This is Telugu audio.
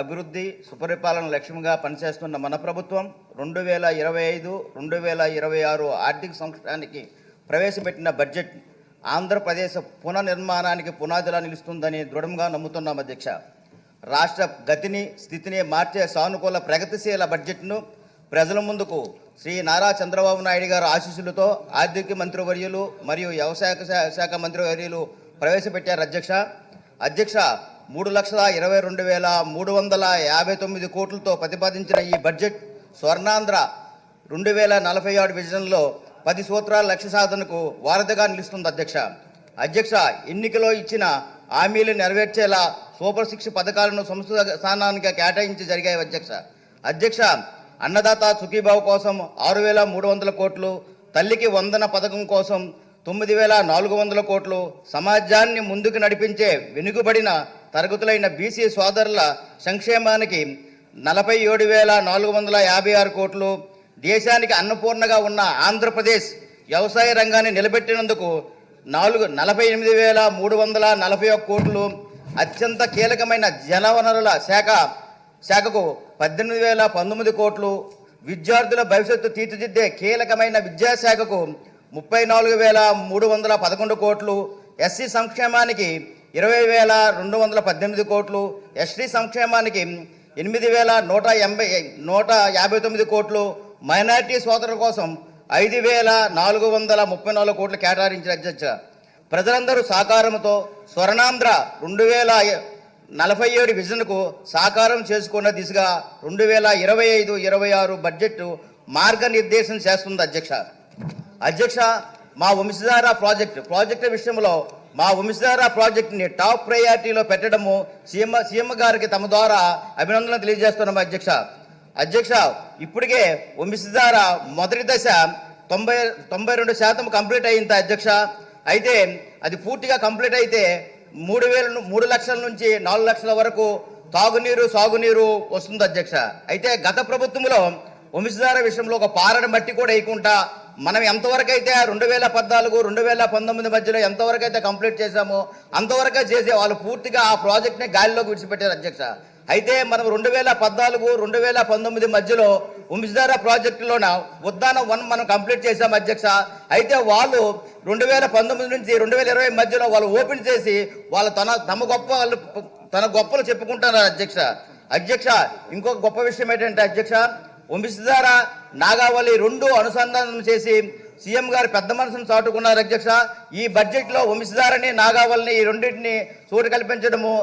అభివృద్ధి సుపరిపాలన లక్ష్యంగా పనిచేస్తున్న మన ప్రభుత్వం రెండు వేల ఇరవై ఐదు రెండు వేల ఇరవై ఆరు ఆర్థిక సంవత్సరానికి ప్రవేశపెట్టిన బడ్జెట్ ఆంధ్రప్రదేశ్ పునర్నిర్మాణానికి పునాదిలా నిలుస్తుందని దృఢంగా నమ్ముతున్నాం అధ్యక్ష. రాష్ట్ర గతిని స్థితిని మార్చే సానుకూల ప్రగతిశీల బడ్జెట్ను ప్రజల ముందుకు శ్రీ నారా చంద్రబాబు నాయుడు గారు ఆశీస్సులతో ఆర్థిక మంత్రివర్యులు మరియు వ్యవసాయ శాఖ మంత్రివర్యులు ప్రవేశపెట్టారు అధ్యక్ష. అధ్యక్ష మూడు లక్షల ఇరవై రెండు వేల మూడు వందల యాభై తొమ్మిది కోట్లతో ప్రతిపాదించిన ఈ బడ్జెట్ స్వర్ణాంధ్ర రెండు వేల నలభై ఆరు విజన్లో పది సూత్రాల లక్ష్య సాధనకు వారధిగా నిలుస్తుంది అధ్యక్ష. అధ్యక్ష ఎన్నికలో ఇచ్చిన హామీలు నెరవేర్చేలా సూపర్ సిక్స్ పథకాలను సంస్థ స్థానానికి కేటాయించి జరిగాయి అధ్యక్ష. అధ్యక్ష అన్నదాత సుఖీభావ్ కోసం ఆరు వేల మూడు వందల కోట్లు తల్లికి వందన పథకం కోసం తొమ్మిది వేల నాలుగు వందల కోట్లు సమాజాన్ని ముందుకు నడిపించే వెనుకబడిన తరగతులైన బీసీ సోదరుల సంక్షేమానికి నలభై ఏడు వేల నాలుగు వందల యాభై ఆరు కోట్లు దేశానికి అన్నపూర్ణగా ఉన్న ఆంధ్రప్రదేశ్ వ్యవసాయ రంగాన్ని నిలబెట్టినందుకు నాలుగు నలభై ఎనిమిది వేల మూడు వందల నలభై ఒక్క కోట్లు. అత్యంత కీలకమైన జలవనరుల శాఖ శాఖకు పద్దెనిమిది వేల పంతొమ్మిది కోట్లు. విద్యార్థుల భవిష్యత్తు తీర్చిదిద్దే కీలకమైన విద్యాశాఖకు ముప్పై నాలుగు వేల మూడు వందల పదకొండు కోట్లు. ఎస్సీ సంక్షేమానికి ఇరవై వేల రెండు వందల పద్దెనిమిది కోట్లు ఎస్టీ సంక్షేమానికి ఎనిమిది వేల నూట ఎనభై నూట యాభై తొమ్మిది కోట్లు మైనారిటీ సోదరుల కోసం ఐదు వేల నాలుగు వందల ముప్పై నాలుగు కోట్లు కేటాయించిన అధ్యక్ష. ప్రజలందరూ సహకారంతో స్వర్ణాంధ్ర రెండు వేల నలభై ఏడు విజన్కు సాకారం చేసుకున్న దిశగా రెండు వేల ఇరవై ఐదు ఇరవై ఆరు బడ్జెట్ మార్గనిర్దేశం చేస్తుంది అధ్యక్ష. అధ్యక్ష మా వంశధార ప్రాజెక్టు ప్రాజెక్టు విషయంలో మా వంశధార ప్రాజెక్టుని టాప్ ప్రయారిటీలో పెట్టడము సీఎం సీఎం గారికి తమ ద్వారా అభినందనలు తెలియజేస్తున్నాం అధ్యక్ష. అధ్యక్ష ఇప్పటికే వంశధార మొదటి దశ తొంభై తొంభై రెండు శాతం కంప్లీట్ అయింది అధ్యక్ష. అయితే అది పూర్తిగా కంప్లీట్ అయితే మూడు వేల మూడు లక్షల నుంచి నాలుగు లక్షల వరకు తాగునీరు సాగునీరు వస్తుంది అధ్యక్ష. అయితే గత ప్రభుత్వంలో వంశధార విషయంలో ఒక పారని మట్టి కూడా వేయకుండా మనం ఎంతవరకు అయితే రెండు వేల పద్నాలుగు రెండు వేల పంతొమ్మిది మధ్యలో ఎంతవరకు అయితే కంప్లీట్ చేశామో అంతవరకే చేసే వాళ్ళు పూర్తిగా ఆ ప్రాజెక్ట్ని గాలిలోకి విడిచిపెట్టారు అధ్యక్ష. అయితే మనం రెండు వేల పద్నాలుగు రెండు వేల పంతొమ్మిది మధ్యలో వంశధార ప్రాజెక్టులోన ఉద్దానం వన్ మనం కంప్లీట్ చేశాం అధ్యక్ష. అయితే వాళ్ళు రెండు వేల పంతొమ్మిది నుంచి రెండు వేల ఇరవై మధ్యలో వాళ్ళు ఓపెన్ చేసి వాళ్ళు తన తమ గొప్ప వాళ్ళు తన గొప్పలు చెప్పుకుంటున్నారు అధ్యక్ష. అధ్యక్ష ఇంకొక గొప్ప విషయం ఏంటంటే అధ్యక్ష వంశధార నాగావళి రెండు అనుసంధానం చేసి సీఎం గారు పెద్ద మనసును చాటుకున్నారు అధ్యక్ష. ఈ బడ్జెట్లో వంశధారని నాగావళిని ఈ రెండింటిని చోటు కల్పించడము